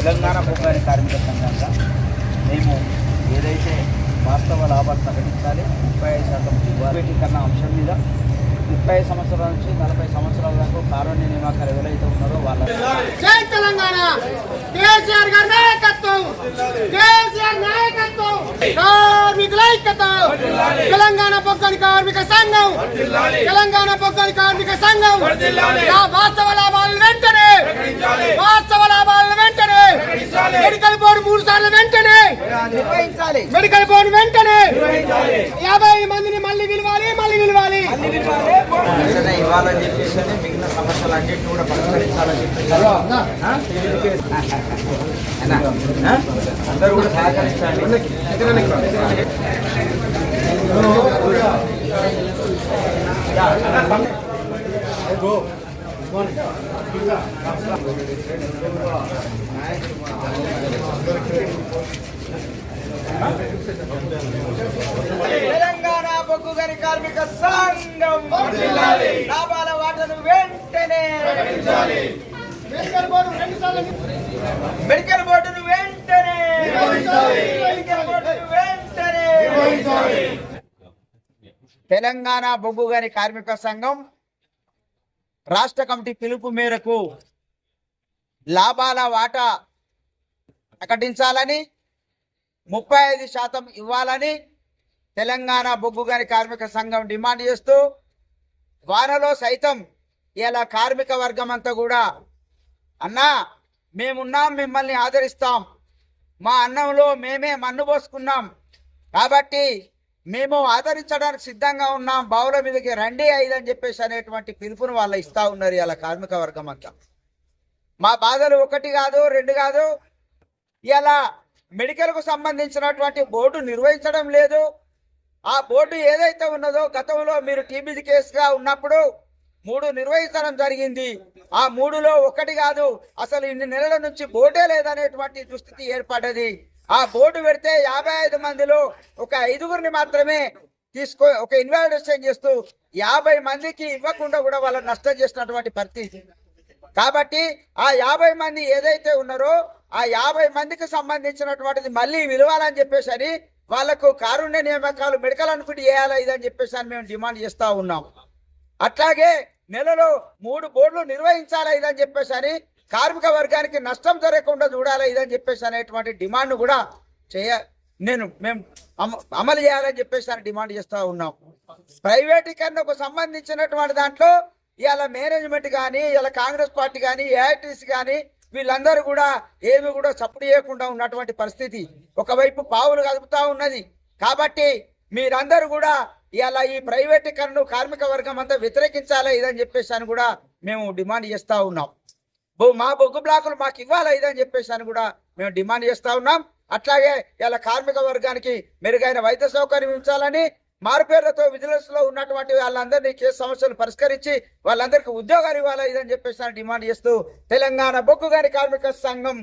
తెలంగాణ బొగ్గాని కార్మిక సంఘంగా మేము ఏదైతే వాస్తవ లాభాలు ప్రకటించాలి ముప్పై ఐదు శాతం దిగుబడీకరణ అంశం మీద ముప్పై ఐదు సంవత్సరాల నుంచి నలభై సంవత్సరాల వరకు కారుణ్య నియామకాలు ఎవరైతే ఉన్నారో వాళ్ళ తెలంగాణ! కేసీఆర్ గారి నాయకత్వం! కేసీఆర్ నాయకత్వం! కార్మికుల ఐక్యత! తెలంగాణ బొగ్గని కార్మిక సంఘం! తెలంగాణ పొగ్గని కార్మిక సంఘం! నా వాస్తవ లాభాలను వెంటనే వాస్తవ లాభాలను వెంటనే మెడికల్ బోర్డు మూడు సార్లు వెంటనే. మెడికల్ బోర్డు వెంటనే. యాభై మందిని మళ్ళీ పిలవాలి మళ్ళీ పిలవాలి. వెంటనే ఇవ్వాలని చెప్పేసి మిగిలిన సమస్యలు అన్నింటినీ కూడా పరిష్కరించాలని చెప్పేసి? అందరూ కూడా సహకరించాలి తెలంగాణ బొగ్గు గని కార్మిక సంఘం లాభాల వాటను వెంటనే మెడికల్ బోర్డును వెంటనే మెడికల్ బోర్డును వెంటనే తెలంగాణ బొగ్గు గని కార్మిక సంఘం రాష్ట్ర కమిటీ పిలుపు మేరకు లాభాల వాటా ప్రకటించాలని ముప్పై ఐదు శాతం ఇవ్వాలని తెలంగాణ బొగ్గు గని కార్మిక సంఘం డిమాండ్ చేస్తూ వానలో సైతం ఇలా కార్మిక వర్గం అంతా కూడా అన్నా మేమున్నాం మిమ్మల్ని ఆదరిస్తాం. మా అన్నంలో మేమే మన్ను పోసుకున్నాం. కాబట్టి మేము ఆదరించడానికి సిద్ధంగా ఉన్నాం బావుల మీదకి రండి ఐదని చెప్పేసి అనేటువంటి పిలుపును వాళ్ళు ఇస్తా ఉన్నారు ఇలా కార్మిక వర్గం అంతా. మా బాధలు ఒకటి కాదు రెండు కాదు. ఇలా మెడికల్కు సంబంధించినటువంటి బోర్డు నిర్వహించడం లేదు. ఆ బోర్డు ఏదైతే ఉన్నదో గతంలో మీరు టీబీ కేసుగా ఉన్నప్పుడు మూడు నిర్వహించడం జరిగింది. ఆ మూడులో ఒకటి కాదు అసలు ఇన్ని నెలల నుంచి బోర్డే లేదనేటువంటి దుస్థితి ఏర్పడ్డది. ఆ బోర్డు పెడితే యాభై ఐదు మందిలో ఒక ఐదుగురిని మాత్రమే తీసుకో ఒక ఇన్వాల్వేషన్ చేస్తూ యాభై మందికి ఇవ్వకుండా కూడా వాళ్ళని నష్టం చేసినటువంటి పరిస్థితి. కాబట్టి ఆ యాభై మంది ఏదైతే ఉన్నారో ఆ యాభై మందికి సంబంధించినటువంటిది మళ్ళీ విలువాలని చెప్పేసి అని వాళ్ళకు కారుణ్య నియామకాలు మెడికల్ అనుకుంటే చేయాలా ఇదని చెప్పేసి అని మేము డిమాండ్ చేస్తూ ఉన్నాం. అట్లాగే నెలలో మూడు బోర్డులు నిర్వహించాలా ఇదని చెప్పేసి అని కార్మిక వర్గానికి నష్టం జరగకుండా చూడాలి ఇదని చెప్పేసి అనేటువంటి డిమాండ్ కూడా చేయ నేను మేము అమలు చేయాలని చెప్పేసి అని డిమాండ్ చేస్తూ ఉన్నాం. ప్రైవేటీకరణకు సంబంధించినటువంటి దాంట్లో ఇవాళ మేనేజ్మెంట్ కానీ ఇలా కాంగ్రెస్ పార్టీ కానీ ఏఐటీసీ కానీ వీళ్ళందరూ కూడా ఏమి కూడా సపోర్ట్ చేయకుండా ఉన్నటువంటి పరిస్థితి ఒకవైపు పావులు కదుపుతూ ఉన్నది. కాబట్టి మీరందరూ కూడా ఇలా ఈ ప్రైవేటీకరణను కార్మిక వర్గం అంతా వ్యతిరేకించాలి ఇదని చెప్పేసి అని కూడా మేము డిమాండ్ చేస్తూ ఉన్నాం. మా బొగ్గు బ్లాకులు మాకు ఇవ్వాలి ఇదని చెప్పేసి అని కూడా మేము డిమాండ్ చేస్తా ఉన్నాం. అట్లాగే ఇలా కార్మిక వర్గానికి మెరుగైన వైద్య సౌకర్యం ఉంచాలని మారుపేర్లతో విజిలెన్స్లో ఉన్నటువంటి వాళ్ళందరినీ కేసు సమస్యలు పరిష్కరించి వాళ్ళందరికీ ఉద్యోగాలు ఇవ్వాలి ఇదని చెప్పేసి అని డిమాండ్ చేస్తూ తెలంగాణ బొగ్గు గారి కార్మిక సంఘం